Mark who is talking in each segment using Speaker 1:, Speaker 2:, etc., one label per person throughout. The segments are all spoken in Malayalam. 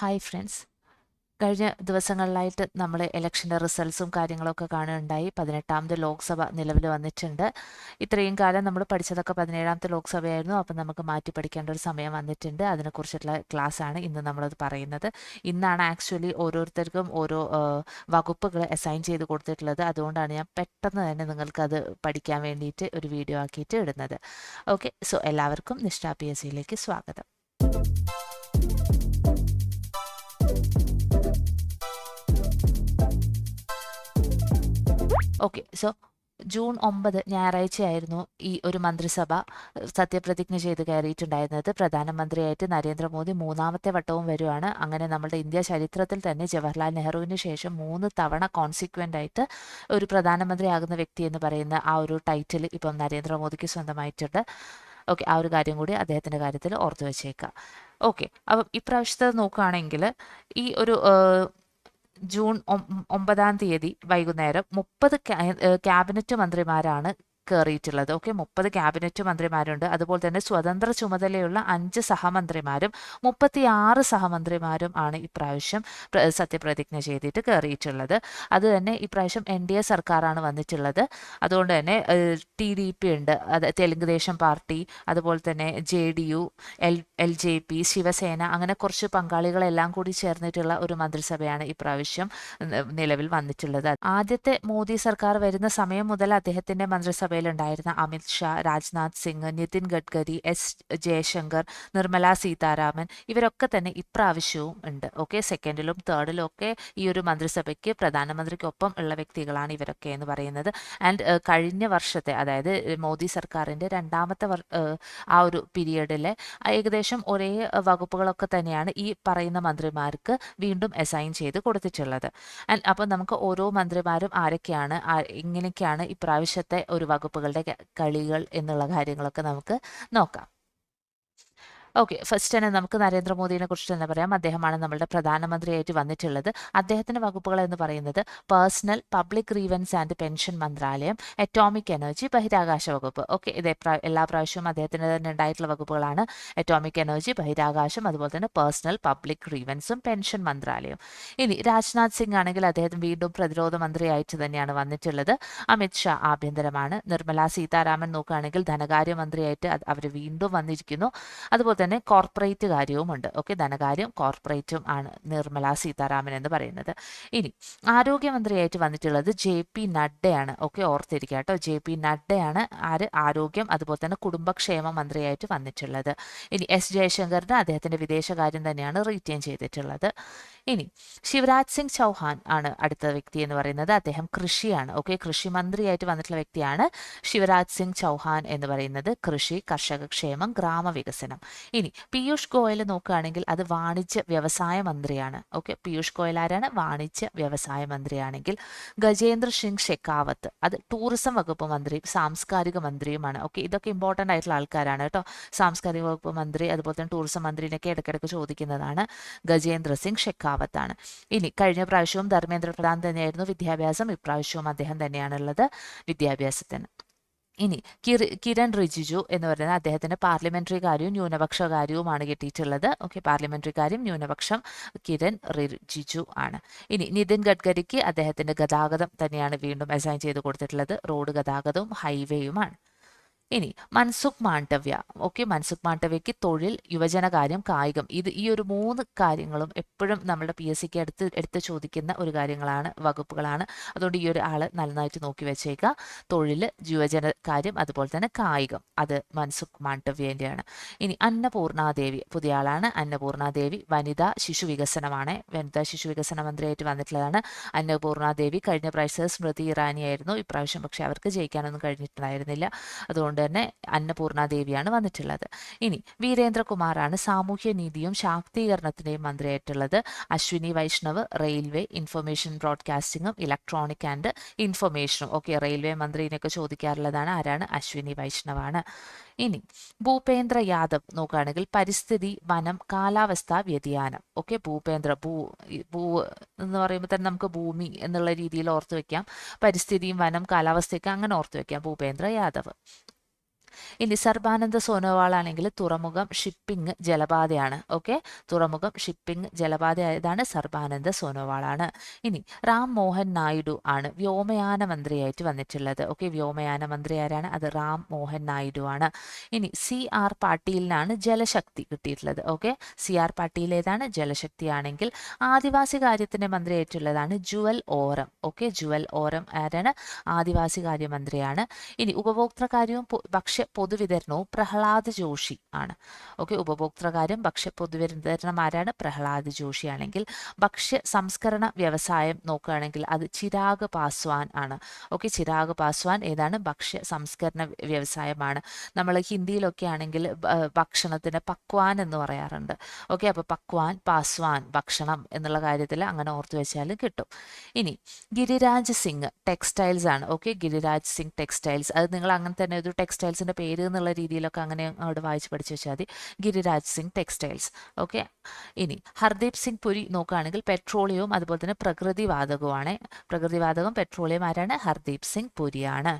Speaker 1: ഹായ് ഫ്രണ്ട്സ് കഴിഞ്ഞ ദിവസങ്ങളിലായിട്ട് നമ്മൾ ഇലക്ഷന്റെ റിസൾട്ട്സും കാര്യങ്ങളൊക്കെ കാണുകയുണ്ടായി. പതിനെട്ടാമത് ലോക്സഭ നിലവിൽ വന്നിട്ടുണ്ട്. ഇത്രയും കാലം നമ്മൾ പഠിച്ചതൊക്കെ പതിനേഴാമത്തെ ലോക്സഭയായിരുന്നു. അപ്പം നമുക്ക് മാറ്റി പഠിക്കേണ്ട ഒരു സമയം വന്നിട്ടുണ്ട്. അതിനെക്കുറിച്ചിട്ടുള്ള ക്ലാസ്സാണ് ഇന്ന് നമ്മളത് പറയുന്നത്. ഇന്നാണ് ആക്ച്വലി ഓരോരുത്തർക്കും ഓരോ വകുപ്പുകൾ അസൈൻ ചെയ്ത് കൊടുത്തിട്ടുള്ളത്. അതുകൊണ്ടാണ് ഞാൻ പെട്ടെന്ന് തന്നെ നിങ്ങൾക്കത് പഠിക്കാൻ വേണ്ടിയിട്ട് ഒരു വീഡിയോ ആക്കിയിട്ട് ഇടുന്നത്. ഓക്കെ സോ എല്ലാവർക്കും നിഷ്ഠ പി എസ് സിയിലേക്ക് സ്വാഗതം. ഓക്കെ സോ ജൂൺ ഒമ്പത് ഞായറാഴ്ചയായിരുന്നു ഈ ഒരു മന്ത്രിസഭ സത്യപ്രതിജ്ഞ ചെയ്ത് കയറിയിട്ടുണ്ടായിരുന്നത്. പ്രധാനമന്ത്രിയായിട്ട് നരേന്ദ്രമോദി മൂന്നാമത്തെ വട്ടവും വരുവാണ്. അങ്ങനെ നമ്മുടെ ഇന്ത്യ ചരിത്രത്തിൽ തന്നെ ജവഹർലാൽ നെഹ്റുവിന് ശേഷം മൂന്ന് തവണ കോൺസിക്വന്റ് ആയിട്ട് ഒരു പ്രധാനമന്ത്രിയാകുന്ന വ്യക്തി എന്ന് പറയുന്ന ആ ഒരു ടൈറ്റിൽ ഇപ്പം നരേന്ദ്രമോദിക്ക് സ്വന്തമായിട്ടുണ്ട്. ഓക്കെ ആ ഒരു കാര്യം കൂടി അദ്ദേഹത്തിന്റെ കാര്യത്തിൽ ഓർത്തു വെച്ചേക്കാം. ഓക്കെ അപ്പം ഇപ്രാവശ്യത്തെ നോക്കുകയാണെങ്കിൽ ഈ ഒരു ജൂൺ ഒമ്പതാം തീയതി വൈകുന്നേരം മുപ്പത് ക്യാബിനറ്റ് മന്ത്രിമാരാണ് കയറിയിട്ടുള്ളത് ഓക്കെ മുപ്പത് ക്യാബിനറ്റ് മന്ത്രിമാരുണ്ട്. അതുപോലെ തന്നെ സ്വതന്ത്ര ചുമതലയുള്ള അഞ്ച് സഹമന്ത്രിമാരും മുപ്പത്തിയാറ് സഹമന്ത്രിമാരും ആണ് ഇപ്രാവശ്യം സത്യപ്രതിജ്ഞ ചെയ്തിട്ട് കയറിയിട്ടുള്ളത് അത് തന്നെ ഇപ്രാവശ്യം എൻ ഡി എ സർക്കാരാണ് വന്നിട്ടുള്ളത്. അതുകൊണ്ട് തന്നെ ടി ഡി പി ഉണ്ട്. അത് തെലുങ്ക് ദേശം പാർട്ടി അതുപോലെ തന്നെ J D U L L J P Shiv Sena അങ്ങനെ കുറച്ച് പങ്കാളികളെല്ലാം കൂടി ചേർന്നിട്ടുള്ള ഒരു മന്ത്രിസഭയാണ് ഇപ്രാവശ്യം നിലവിൽ വന്നിട്ടുള്ളത്. ആദ്യത്തെ മോദി സർക്കാർ വരുന്ന സമയം മുതൽ അദ്ദേഹത്തിന്റെ മന്ത്രിസഭയിൽ ഉണ്ടായിരുന്ന അമിത് ഷാ രാജ്നാഥ് സിംഗ് നിതിൻ ഗഡ്കരി എസ് ജയശങ്കർ നിർമ്മല സീതാരാമൻ ഇവരൊക്കെ തന്നെ ഇപ്രാവശ്യവും ഉണ്ട്. ഓക്കെ സെക്കൻഡിലും തേർഡിലും ഒക്കെ ഈ ഒരു മന്ത്രിസഭയ്ക്ക് പ്രധാനമന്ത്രിക്കൊപ്പം ഉള്ള വ്യക്തികളാണ് ഇവരൊക്കെ എന്ന് പറയുന്നത്. ആൻഡ് കഴിഞ്ഞ വർഷത്തെ അതായത് മോദി സർക്കാരിന്റെ രണ്ടാമത്തെ ആ ഒരു പീരിയഡിലെ ഏകദേശം ഒരേ വകുപ്പുകളൊക്കെ തന്നെയാണ് ഈ പറയുന്ന മന്ത്രിമാർക്ക് വീണ്ടും അസൈൻ ചെയ്ത് കൊടുത്തിട്ടുള്ളത്. ആൻഡ് അപ്പോൾ നമുക്ക് ഓരോ മന്ത്രിമാരും ആരൊക്കെയാണ് ഇങ്ങനെയൊക്കെയാണ് ഇപ്രാവശ്യത്തെ ഒരു വകുപ്പുകളുടെ കളികൾ എന്നുള്ള കാര്യങ്ങളൊക്കെ നമുക്ക് നോക്കാം. ഓക്കെ. ഫസ്റ്റ് തന്നെ നമുക്ക് നരേന്ദ്രമോദിനെ കുറിച്ച് തന്നെ പറയാം. അദ്ദേഹമാണ് നമ്മളുടെ പ്രധാനമന്ത്രിയായിട്ട് വന്നിട്ടുള്ളത്. അദ്ദേഹത്തിന്റെ വകുപ്പുകൾ എന്ന് പറയുന്നത് personnel public grievances and pension മന്ത്രാലയം അറ്റോമിക് എനർജി ബഹിരാകാശ വകുപ്പ്. ഓക്കെ. ഇത് എല്ലാ പ്രാവശ്യവും അദ്ദേഹത്തിന് തന്നെ ഉണ്ടായിട്ടുള്ള വകുപ്പുകളാണ് അറ്റോമിക് എനർജി ബഹിരാകാശം അതുപോലെ തന്നെ പേഴ്സണൽ പബ്ലിക് റീവൻസും പെൻഷൻ മന്ത്രാലയം ഇനി രാജ്നാഥ് സിംഗ് ആണെങ്കിൽ അദ്ദേഹം വീണ്ടും പ്രതിരോധ മന്ത്രിയായിട്ട് തന്നെയാണ് വന്നിട്ടുള്ളത്. അമിത് ഷാ ആഭ്യന്തരമാണ്. നിർമ്മല സീതാരാമൻ നോക്കുകയാണെങ്കിൽ ധനകാര്യമന്ത്രിയായിട്ട് അവർ വീണ്ടും വന്നിരിക്കുന്നു. അതുപോലെ തന്നെ കോർപ്പറേറ്റ് കാര്യവുമുണ്ട്. ഓക്കെ ധനകാര്യം കോർപ്പറേറ്റും ആണ് നിർമ്മല സീതാരാമൻ എന്ന് പറയുന്നത്. ഇനി ആരോഗ്യമന്ത്രിയായിട്ട് വന്നിട്ടുള്ളത് ജെ പി നഡ്ഡയാണ്. ഓക്കെ ഓർത്തിരിക്കുക കേട്ടോ. ജെ പി നഡ്ഡയാണ് ആര്? ആരോഗ്യം അതുപോലെ തന്നെ കുടുംബക്ഷേമ മന്ത്രിയായിട്ട് വന്നിട്ടുള്ളത്. ഇനി എസ് ജയശങ്കറിന് അദ്ദേഹത്തിന്റെ വിദേശകാര്യം തന്നെയാണ് റീറ്റെയിൻ ചെയ്തിട്ടുള്ളത്. ഇനി ശിവരാജ് സിംഗ് ചൗഹാൻ ആണ് അടുത്ത വ്യക്തി എന്ന് പറയുന്നത്. അദ്ദേഹം കൃഷിയാണ്. ഓക്കെ കൃഷി മന്ത്രിയായിട്ട് വന്നിട്ടുള്ള വ്യക്തിയാണ് ശിവരാജ് സിംഗ് ചൗഹാൻ എന്ന് പറയുന്നത്. കൃഷി കർഷക ക്ഷേമം ഗ്രാമവികസനം. ഇനി പീയൂഷ് ഗോയൽ നോക്കുകയാണെങ്കിൽ അത് വാണിജ്യ വ്യവസായ മന്ത്രിയാണ്. ഓക്കെ പീയൂഷ് ഗോയൽ ആരാണ്? വാണിജ്യ വ്യവസായ മന്ത്രിയാണെങ്കിൽ ഗജേന്ദ്ര സിംഗ് ഷെക്കാവത്ത്. അത് ടൂറിസം വകുപ്പ് മന്ത്രിയും സാംസ്കാരിക മന്ത്രിയുമാണ്. ഓക്കെ ഇതൊക്കെ ഇമ്പോർട്ടന്റ് ആയിട്ടുള്ള ആൾക്കാരാണ് കേട്ടോ. സാംസ്കാരിക വകുപ്പ് മന്ത്രി അതുപോലെ തന്നെ ടൂറിസം മന്ത്രിനൊക്കെ ഇടയ്ക്കിടയ്ക്ക് ചോദിക്കുന്നതാണ് ഗജേന്ദ്ര സിംഗ് ഷെക്കാവത്താണ് ഇനി കഴിഞ്ഞ പ്രാവശ്യവും ധർമ്മേന്ദ്ര പ്രധാൻ തന്നെയായിരുന്നു വിദ്യാഭ്യാസം ഇപ്രാവശ്യവും അദ്ദേഹം തന്നെയാണുള്ളത് വിദ്യാഭ്യാസത്തിന്. ഇനി കിര കിരൺ റിജിജു എന്ന് പറയുന്നത് അദ്ദേഹത്തിന് പാർലമെന്ററി കാര്യവും ന്യൂനപക്ഷ കാര്യവുമാണ് കിട്ടിയിട്ടുള്ളത്. ഓക്കെ പാർലമെന്ററി കാര്യം ന്യൂനപക്ഷം കിരൺ റിജിജു ആണ്. ഇനി നിതിൻ ഗഡ്കരിക്ക് അദ്ദേഹത്തിന്റെ ഗതാഗതം തന്നെയാണ് വീണ്ടും അസൈൻ ചെയ്ത് കൊടുത്തിട്ടുള്ളത്. റോഡ് ഗതാഗതവും ഹൈവേയുമാണ് ഇനി മൻസുഖ് മാണ്ഡവ്യ. ഓക്കെ മൻസുഖ് മാണ്ഡവ്യക്ക് തൊഴിൽ യുവജനകാര്യം കായികം. ഇത് ഈ ഒരു മൂന്ന് കാര്യങ്ങളും എപ്പോഴും നമ്മുടെ പി എസ് സിക്ക് എടുത്ത് എടുത്ത് ചോദിക്കുന്ന ഒരു കാര്യങ്ങളാണ് വകുപ്പുകളാണ്. അതുകൊണ്ട് ഈ ഒരു ആൾ നന്നായിട്ട് നോക്കി വെച്ചേക്കുക തൊഴിൽ യുവജനകാര്യം അതുപോലെ തന്നെ കായികം. അത് മൻസുഖ് മാണ്ഡവ്യേന്റെയാണ് ഇനി അന്നപൂർണാദേവി പുതിയ ആളാണ്. അന്നപൂർണാദേവി വനിതാ ശിശു വികസനമാണ്. വനിതാ ശിശു വികസന മന്ത്രിയായിട്ട് വന്നിട്ടുള്ളതാണ് അന്നപൂർണാദേവി. കഴിഞ്ഞ പ്രാവശ്യം സ്മൃതി ഇറാനി ആയിരുന്നു ഇപ്രാവശ്യം പക്ഷേ അവർക്ക് ജയിക്കാനൊന്നും കഴിഞ്ഞിട്ടുണ്ടായിരുന്നില്ല. അതുകൊണ്ട് തന്നെ അന്നപൂർണ ദേവിയാണ് വന്നിട്ടുള്ളത്. ഇനി വീരേന്ദ്രകുമാറാണ് സാമൂഹ്യ നീതിയും ശാക്തീകരണത്തിന്റെയും മന്ത്രിയായിട്ടുള്ളത്. അശ്വിനി വൈഷ്ണവ് റെയിൽവേ ഇൻഫർമേഷൻ ബ്രോഡ്കാസ്റ്റിംഗും ഇലക്ട്രോണിക് ആൻഡ് ഇൻഫർമേഷനും ഓക്കെ റെയിൽവേ മന്ത്രിനെയൊക്കെ ചോദിക്കാറുള്ളതാണ് ആരാണ്? അശ്വിനി വൈഷ്ണവാണ്. ഇനി ഭൂപേന്ദ്ര യാദവ് നോക്കുകയാണെങ്കിൽ പരിസ്ഥിതി വനം കാലാവസ്ഥ വ്യതിയാനം. ഓക്കെ ഭൂപേന്ദ്ര ഭൂ ഭൂ എന്ന് പറയുമ്പോൾ തന്നെ നമുക്ക് ഭൂമി എന്നുള്ള രീതിയിൽ ഓർത്ത് വെക്കാം. പരിസ്ഥിതിയും വനം കാലാവസ്ഥയൊക്കെ അങ്ങനെ ഓർത്ത് വെക്കാം. ഭൂപേന്ദ്ര യാദവ്. ഇനി സർബാനന്ദ സോനോവാൾ ആണെങ്കിൽ തുറമുഖം ഷിപ്പിംഗ് ജലപാതയാണ്. ഓക്കെ തുറമുഖം ഷിപ്പിംഗ് ജലപാത ആയതാണ് സർബാനന്ദ സോനോവാളാണ്. ഇനി റാം മോഹൻ നായിഡു ആണ് വ്യോമയാന മന്ത്രിയായിട്ട് വന്നിട്ടുള്ളത്. ഓക്കെ വ്യോമയാന മന്ത്രി ആരാണ്? അത് റാം മോഹൻ നായിഡു ആണ്. ഇനി സി ആർ പാട്ടീലിനാണ് ജലശക്തി കിട്ടിയിട്ടുള്ളത്. ഓക്കെ സി ആർ പാട്ടീലേതാണ് ജലശക്തി ആണെങ്കിൽ ആദിവാസി കാര്യത്തിന്റെ മന്ത്രിയായിട്ടുള്ളതാണ് ജുവൽ ഓറം. ഓക്കെ ജുവൽ ഓറം ആരാണ്? ആദിവാസി കാര്യമന്ത്രിയാണ്. ഇനി ഉപഭോക്തൃകാര്യവും കാര്യവും ഭക്ഷ്യ പൊതുവിതരണവും പ്രഹ്ലാദ് ജോഷി ആണ്. ഓക്കെ ഉപഭോക്തൃകാര്യം ഭക്ഷ്യ പൊതുവിതരണം ആരാണ്? പ്രഹ്ലാദ് ജോഷി ആണെങ്കിൽ ഭക്ഷ്യ സംസ്കരണ വ്യവസായം നോക്കുകയാണെങ്കിൽ അത് ചിരാഗ് പാസ്വാൻ ആണ്. ഓക്കെ ചിരാഗ് പാസ്വാൻ ഏതാണ്? ഭക്ഷ്യ സംസ്കരണ വ്യവസായമാണ്. നമ്മൾ ഹിന്ദിയിലൊക്കെ ആണെങ്കിൽ ഭക്ഷണത്തിന് പക്വാൻ എന്ന് പറയാറുണ്ട്. ഓക്കെ അപ്പോൾ പക്വാൻ പാസ്വാൻ ഭക്ഷണം എന്നുള്ള കാര്യത്തിൽ അങ്ങനെ ഓർത്തു വെച്ചാലും കിട്ടും. ഇനി ഗിരിരാജ് സിംഗ് ടെക്സ്റ്റൈൽസ് ആണ്. ഓക്കെ ഗിരിരാജ് സിംഗ് ടെക്സ്റ്റൈൽസ് അത് നിങ്ങൾ അങ്ങനെ തന്നെ ഒരു ടെക്സ്റ്റൈൽസിന്റെ പേര് എന്നുള്ള രീതിയിലൊക്കെ അങ്ങനെ അവിടെ വായിച്ച് പഠിച്ചു വെച്ചാൽ മതി. ഗിരിരാജ് സിംഗ് ടെക്സ്റ്റൈൽസ്. ഓക്കെ ഇനി ഹർദീപ് സിംഗ് പുരി നോക്കുകയാണെങ്കിൽ പെട്രോളിയവും അതുപോലെ തന്നെ പ്രകൃതിവാതകവുമാണ്. പ്രകൃതിവാതകം പെട്രോളിയം ആരാണ് ഹർദീപ് സിംഗ് പുരിയാണ്.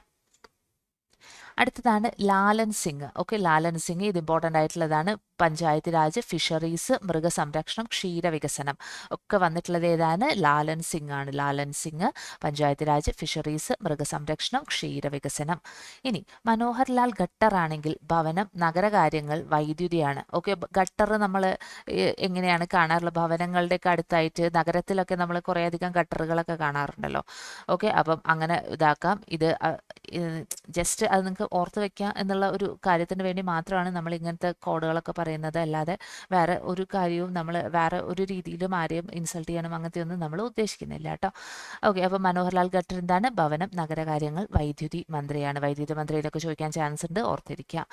Speaker 1: അടുത്തതാണ് ലാലൻ സിംഗ്. ഓക്കെ ലാലൻ സിംഗ് ഇത് ഇമ്പോർട്ടന്റ് ആയിട്ടുള്ളതാണ്. പഞ്ചായത്ത് രാജ് ഫിഷറീസ് മൃഗസംരക്ഷണം ക്ഷീരവികസനം ഒക്കെ വന്നിട്ടുള്ളത് ഏതാണ്? ലാലൻ സിംഗ് ആണ്. ലാലൻ സിംഗ് പഞ്ചായത്ത് രാജ് ഫിഷറീസ് മൃഗസംരക്ഷണം ക്ഷീരവികസനം. ഇനി മനോഹർലാൽ ഖട്ടർ ആണെങ്കിൽ ഭവനം നഗരകാര്യങ്ങൾ വൈദ്യുതിയാണ്. ഓക്കെ ഗട്ടർ നമ്മൾ എങ്ങനെയാണ് കാണാറുള്ളത്? ഭവനങ്ങളുടെയൊക്കെ അടുത്തായിട്ട് നഗരത്തിലൊക്കെ നമ്മൾ കുറേയധികം ഗട്ടറുകളൊക്കെ കാണാറുണ്ടല്ലോ. ഓക്കെ അപ്പം അങ്ങനെ ഇതാക്കാം. ഇത് ജസ്റ്റ് അത് നിങ്ങൾക്ക് ഓർത്ത് വെക്കുക എന്നുള്ള ഒരു കാര്യത്തിന് വേണ്ടി മാത്രമാണ് നമ്മൾ ഇങ്ങനത്തെ കോഡുകളൊക്കെ പറയുന്നത്. അല്ലാതെ വേറെ ഒരു കാര്യവും നമ്മൾ വേറെ ഒരു രീതിയിലും ആരെയും ഇൻസൾട്ട് ചെയ്യണം അങ്ങനത്തെ ഒന്നും നമ്മൾ ഉദ്ദേശിക്കുന്നില്ല കേട്ടോ. ഓക്കെ അപ്പോൾ മനോഹർലാൽ ഖട്ടർ എന്താണ്? ഭവനം നഗരകാര്യങ്ങൾ വൈദ്യുതി മന്ത്രിയാണ്. വൈദ്യുതി മന്ത്രിയിലൊക്കെ ചോദിക്കാൻ ചാൻസ് ഉണ്ട്. ഓർത്തിരിക്കുക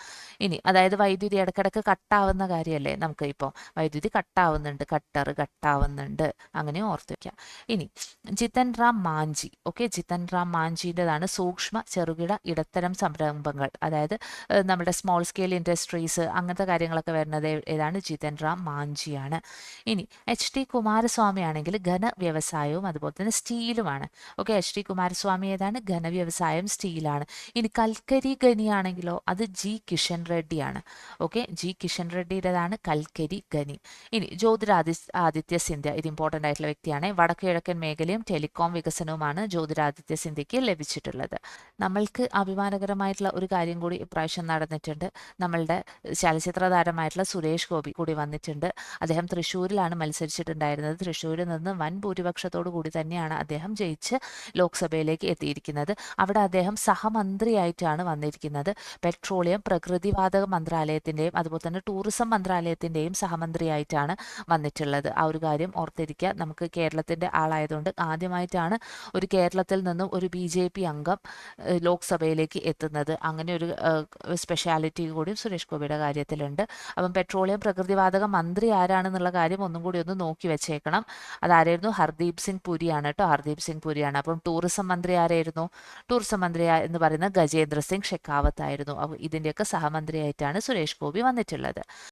Speaker 1: ഇനി അതായത് വൈദ്യുതി ഇടക്കിടക്ക് കട്ടാവുന്ന കാര്യമല്ലേ നമുക്ക് ഇപ്പോൾ വൈദ്യുതി കട്ടാവുന്നുണ്ട് കട്ടർ കട്ടാവുന്നുണ്ട് അങ്ങനെ ഓർത്ത് വയ്ക്കുക ഇനി ജിതൻ റാം മാഞ്ചി. ഓക്കെ ജിതൻ റാം മാഞ്ചിന്റെതാണ് സൂക്ഷ്മ ചെറുകിട ഇടത്തരം സംരംഭങ്ങൾ അതായത് നമ്മുടെ സ്മോൾ സ്കെയിൽ ഇൻഡസ്ട്രീസ് അങ്ങനത്തെ കാര്യങ്ങളൊക്കെ വരുന്നത് ഏതാണ്? റാം മാഞ്ചിയാണ്. ഇനി എച്ച് ടി കുമാരസ്വാമി ആണെങ്കിൽ ഘന വ്യവസായവും അതുപോലെ തന്നെ സ്റ്റീലുമാണ് ഓക്കെ എച്ച് ടി കുമാരസ്വാമി ഏതാണ്? ഘന വ്യവസായം സ്റ്റീലാണ്. ഇനി കൽക്കരി ഖനി ആണെങ്കിലോ അത് ജി കിഷൻ റെഡ്ഡിയാണ് ഓക്കെ ജി കിഷൻ റെഡ്ഡിയുടേതാണ് കൽക്കരി ഖനി. ഇനി ജ്യോതിരാദി ആദിത്യ സിന്ധ്യ ഇത് ഇമ്പോർട്ടന്റ് ആയിട്ടുള്ള വ്യക്തിയാണ്. വടക്ക് കിഴക്കൻ മേഖലയും ടെലികോം വികസനവുമാണ് ജ്യോതിരാദിത്യ സിന്ധ്യയ്ക്ക് ലഭിച്ചിട്ടുള്ളത്. നമ്മൾക്ക് അഭിമാനകരമായിട്ടുള്ള ഒരു കാര്യം കൂടി ഇപ്രാവശ്യം നടന്നിട്ടുണ്ട്. നമ്മളുടെ ചലച്ചിത്ര താരമായിട്ടുള്ള സുരേഷ് ഗോപി കൂടി വന്നിട്ടുണ്ട്. അദ്ദേഹം തൃശ്ശൂരിലാണ് മത്സരിച്ചിട്ടുണ്ടായിരുന്നത്. തൃശ്ശൂരിൽ നിന്ന് വൻ ഭൂരിപക്ഷത്തോടു കൂടി തന്നെയാണ് അദ്ദേഹം ജയിച്ച് ലോക്സഭയിലേക്ക് എത്തിയിരിക്കുന്നത്. അവിടെ അദ്ദേഹം സഹമന്ത്രിയായിട്ടാണ് വന്നിരിക്കുന്നത്. പെട്രോളിയം പ്രകൃതിവാതക മന്ത്രാലയത്തിന്റെയും അതുപോലെ തന്നെ ടൂറിസം മന്ത്രാലയത്തിന്റെയും സഹമന്ത്രിയായിട്ടാണ് വന്നിട്ടുള്ളത്. ആ ഒരു കാര്യം ഓർത്തിരിക്കുക. നമുക്ക് കേരളത്തിന്റെ ആളായതുകൊണ്ട് ആദ്യമായിട്ടാണ് ഒരു കേരളത്തിൽ നിന്നും ഒരു ബി ജെ പി അംഗം ലോക്സഭയിലേക്ക് എത്തുന്നത്. അങ്ങനെ ഒരു സ്പെഷ്യാലിറ്റി കൂടി സുരേഷ് ഗോപിയുടെ കാര്യത്തിലുണ്ട്. അപ്പം പെട്രോളിയം പ്രകൃതിവാതക മന്ത്രി ആരാണെന്നുള്ള കാര്യം ഒന്നും കൂടി ഒന്ന് നോക്കി വെച്ചേക്കണം. അതാരായിരുന്നു? ഹർദീപ് സിംഗ് പുരിയാണ് കേട്ടോ ഹർദീപ് സിംഗ് പുരിയാണ്. അപ്പം ടൂറിസം മന്ത്രി ആരായിരുന്നു? ടൂറിസം മന്ത്രി എന്ന് പറയുന്നത് ഗജേന്ദ്ര സിംഗ് ഷെക്കാവത്ത് ആയിരുന്നു ഇതിന്റെയൊക്കെ സഹമന്ത്രിയായിട്ടാണ് സുരേഷ് ഗോപി വന്നിട്ടുള്ളത്.